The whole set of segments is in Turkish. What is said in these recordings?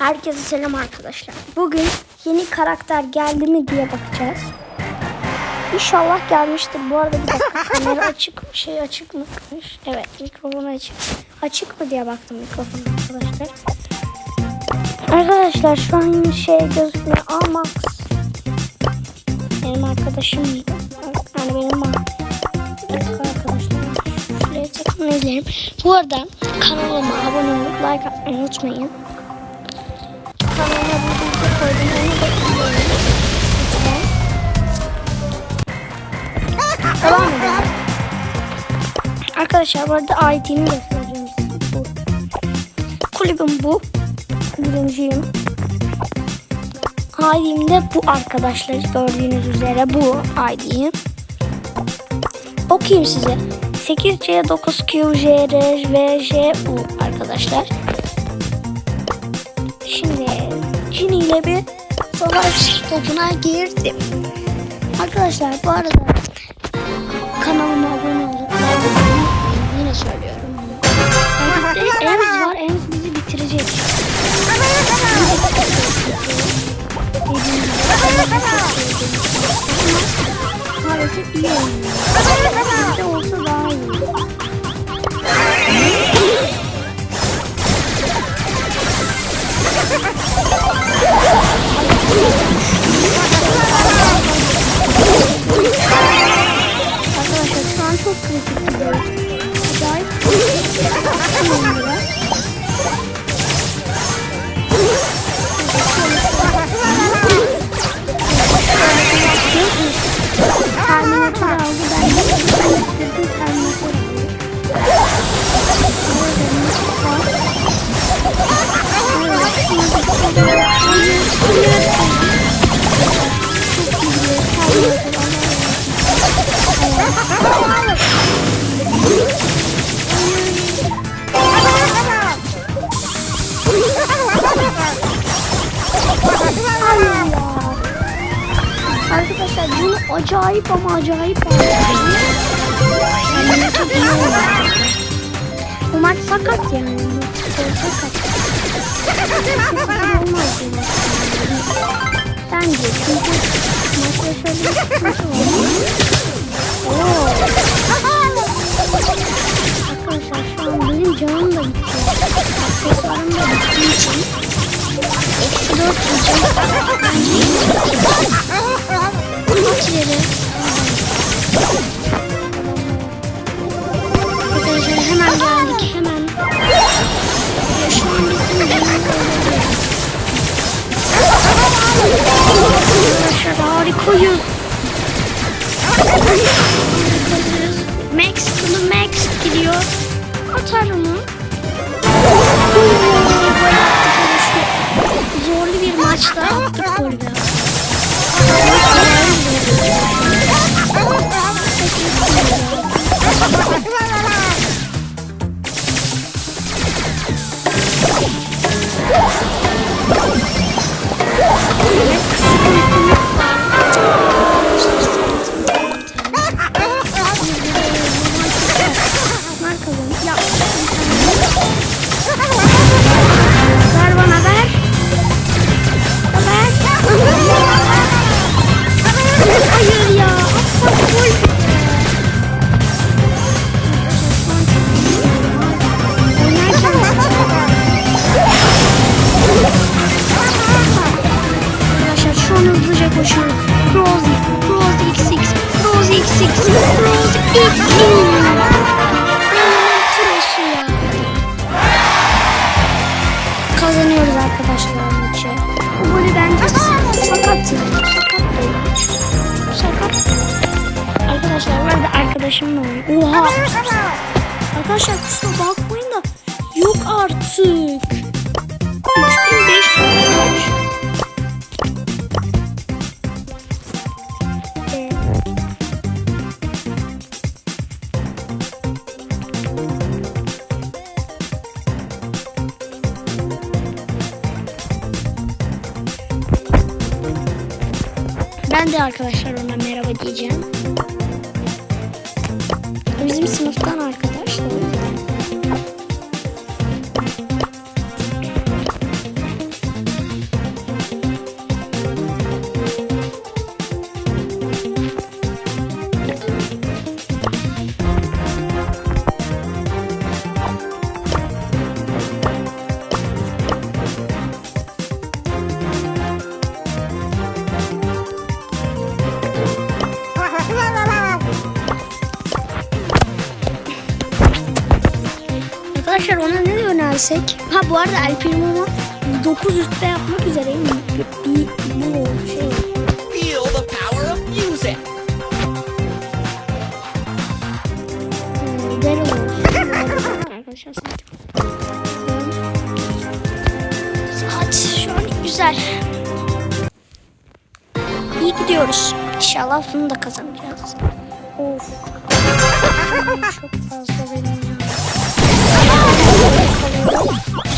Herkese selam arkadaşlar. Bugün yeni karakter geldi mi diye bakacağız. İnşallah gelmiştir. Bu arada bir dakika kamera açık şey açık mı? Evet mikrofonu açık. Açık mı diye baktım mikrofonu arkadaşlar. Arkadaşlar şu an şey gözükmüyor. Aa Max. Benim arkadaşım. Yani benim bir dakika arkadaşlar. Şuraya tekrar izleyelim. Bu arada kanalıma abone olup like atmayı unutmayın. Arkadaşlar bu arada ID'mi göstereceğim. Kulübüm bu. Birinciyim. ID'm de bu arkadaşlar. Gördüğünüz üzere bu ID'm. Okuyayım size. 8C 9Q J R V J U arkadaşlar. Şimdi Cini ile bir savaş topuna girdim. Arkadaşlar bu arada kanalıma abone здесь. Arkadaşlar bunu acayip ama acayip. Yani çok iyi. Bu maç sakat yani. Sakat. Olmaz. Bence çünkü maçta şöyle Atar onu. Kazanıyoruz arkadaşlar maçı. Bu golü bence sakat. Sakat değil. Sakat. Arkadaşlar ben de arkadaşımla oynuyorum. Oha. Arkadaşlar kusura bakmayın da yok artık. 3500 Ben de arkadaşlar ona merhaba diyeceğim. Bizim sınıftan yenersek. Ha bu arada El Primo'nu 9 üstte yapmak üzereyim. Bir, bir, bu şey. Feel the power of music. Saat şu an güzel. İyi gidiyoruz. İnşallah bunu da kazanacağız. Of. Çok fazla benim. Oh!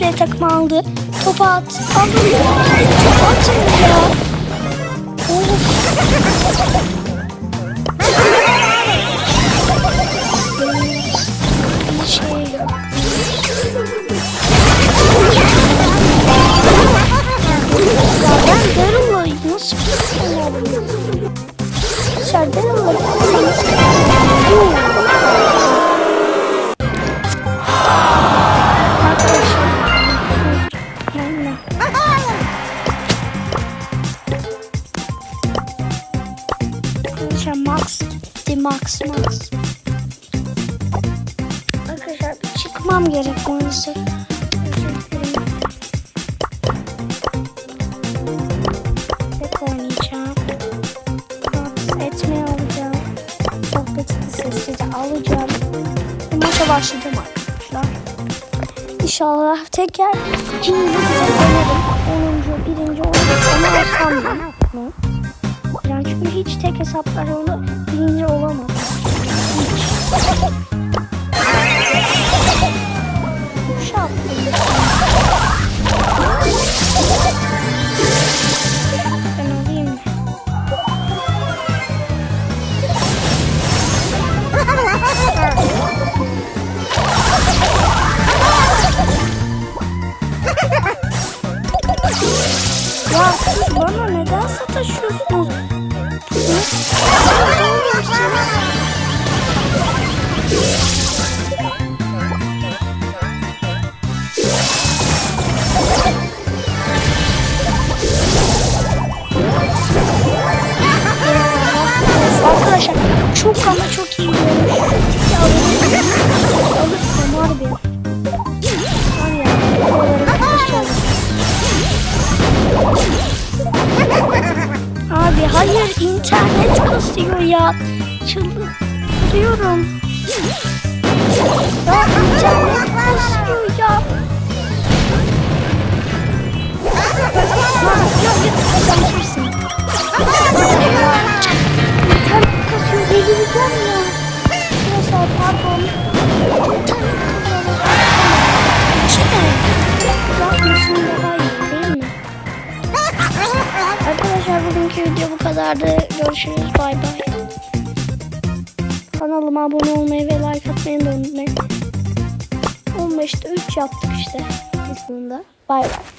Arkadaşlar 3 L takım aldı. Topu at. Alın. Topu atın ya. Şey. Ya ben Daryl'la nasıl Max Max. Arkadaşlar çıkmam gerek maalesef. Alacağım. Maça başladım arkadaşlar. İnşallah teker şimdi güzel oynarım. 10. birinci alsam mı? Yani hiç tek hesaplarında birinci olamam. Hiç. çok ama çok iyi görmüş. Alırsam harbi. Var ya. Abi hayır internet kasıyor ya. Çıldırıyorum. Ya internet kasıyor ya. Lan ya lütfen sen kasıyor delireceğim ya. Neyse pardon. Yapmasın daha iyi değil mi? Arkadaşlar bugünkü video bu kadardı. Görüşürüz. Bay bay. Kanalıma abone olmayı ve like atmayı da unutmayın. 15'te 3 yaptık işte. Aslında. Bay bay.